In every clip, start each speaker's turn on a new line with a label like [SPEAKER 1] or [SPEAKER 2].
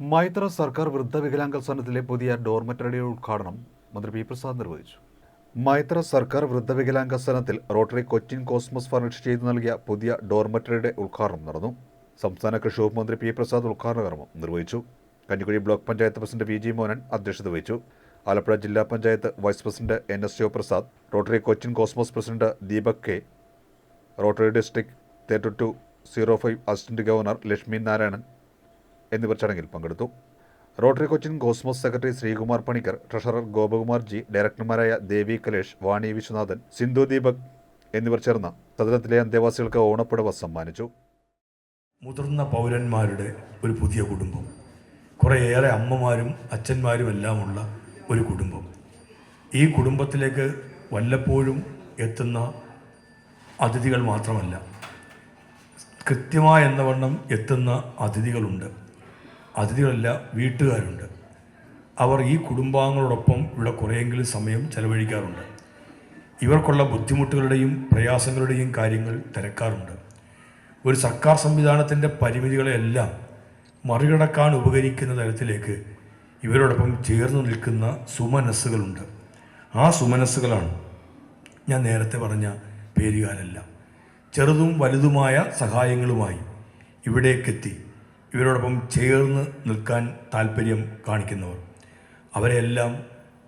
[SPEAKER 1] മൈത്ര സർക്കാർ വൃദ്ധ വികലാംഗ സനത്തിലെ പുതിയ ഡോർമെറ്ററിയുടെ ഉദ്ഘാടനം മന്ത്രി പി പ്രസാദ് നിർവഹിച്ചു. മൈത്ര സർക്കാർ വൃദ്ധ വികലാംഗ സനത്തിൽ റോട്ടറി കൊച്ചിൻ കോസ്മസ് ഫർണിഷ് ചെയ്തു നൽകിയ പുതിയ ഡോർമെറ്ററിയുടെ ഉദ്ഘാടനം നടന്നു. സംസ്ഥാന കൃഷി വകുപ്പ് മന്ത്രി പി പ്രസാദ് ഉദ്ഘാടന കർമ്മം നിർവഹിച്ചു. Kanjikuzhi block panchayat president V G Mohan അധ്യക്ഷത വഹിച്ചു. ആലപ്പുഴ ജില്ലാ panchayat vice president N S Sivaprasad Rotary Cochin Cosmos president Deepak K Rotary district thirty two zero five assistant governor Lakshmi Narayanan എന്നിവർ ചടങ്ങിൽ പങ്കെടുത്തു. Rotary Cochin Cosmos secretary Sreekumar Panicker treasurer Gopakumar G ഡയറക്ടർമാരായ Devi Kalesh Vani Viswanathan Sindhu Deepak എന്നിവർ ചേർന്ന് സദനത്തിലെ അന്തേവാസികൾക്ക് ഓണപ്പുടവ സമ്മാനിച്ചു.
[SPEAKER 2] മുതിർന്ന പൗരന്മാരുടെ ഒരു പുതിയ കുടുംബം. കുറേയേറെ അമ്മമാരും അച്ഛന്മാരും എല്ലാമുള്ള ഒരു കുടുംബം. ഈ കുടുംബത്തിലേക്ക് വല്ലപ്പോഴും എത്തുന്ന അതിഥികൾ മാത്രമല്ല കൃത്യമായ എന്നവണ്ണം എത്തുന്ന അതിഥികളുണ്ട്. അതിഥികളല്ല വീട്ടുകാരുണ്ട്. അവർ ഈ കുടുംബാംഗങ്ങളോടൊപ്പം ഇവിടെ കുറേയെങ്കിലും സമയം ചെലവഴിക്കാറുണ്ട്. ഇവർക്കുള്ള ബുദ്ധിമുട്ടുകളുടെയും പ്രയാസങ്ങളുടെയും കാര്യങ്ങൾ തിരക്കാറുണ്ട്. ഒരു സർക്കാർ സംവിധാനത്തിന്റെ പരിമിതികളെല്ലാം മറികടക്കാൻ ഉപകരിക്കുന്ന തരത്തിലേക്ക് ഇവരോടൊപ്പം ചേർന്ന് നിൽക്കുന്ന സുമനസ്സുകളുണ്ട്. ആ സുമനസ്സുകളാണ് ഞാൻ നേരത്തെ പറഞ്ഞ പേരുകാരെല്ലാം. ചെറുതും വലുതുമായ സഹായങ്ങളുമായി ഇവിടേക്കെത്തി. ഇവരോടൊപ്പം ചേർന്ന് നിൽക്കാൻ താല്പര്യം കാണിക്കുന്നവർ. അവരെല്ലാം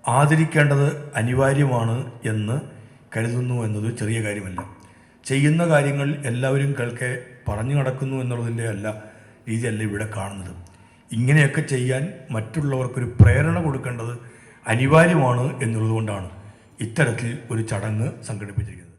[SPEAKER 2] ആദരിക്കേണ്ടത് അനിവാര്യമാണ് എന്ന് കരുതുന്നു എന്നത് ചെറിയ കാര്യമല്ല. ചെയ്യുന്ന കാര്യങ്ങൾ എല്ലാവരും കേൾക്കെ പറഞ്ഞു നടക്കുന്നു എന്നുള്ളതിന്റെ അല്ല രീതിയല്ല ഇവിടെ കാണുന്നത്. ഇങ്ങനെയൊക്കെ ചെയ്യാൻ മറ്റുള്ളവർക്കൊരു പ്രേരണ കൊടുക്കേണ്ടത് അനിവാര്യമാണ് എന്നുള്ളതുകൊണ്ടാണ് ഇത്തരത്തിൽ ഒരു ചടങ്ങ് സംഘടിപ്പിച്ചിരിക്കുന്നത്.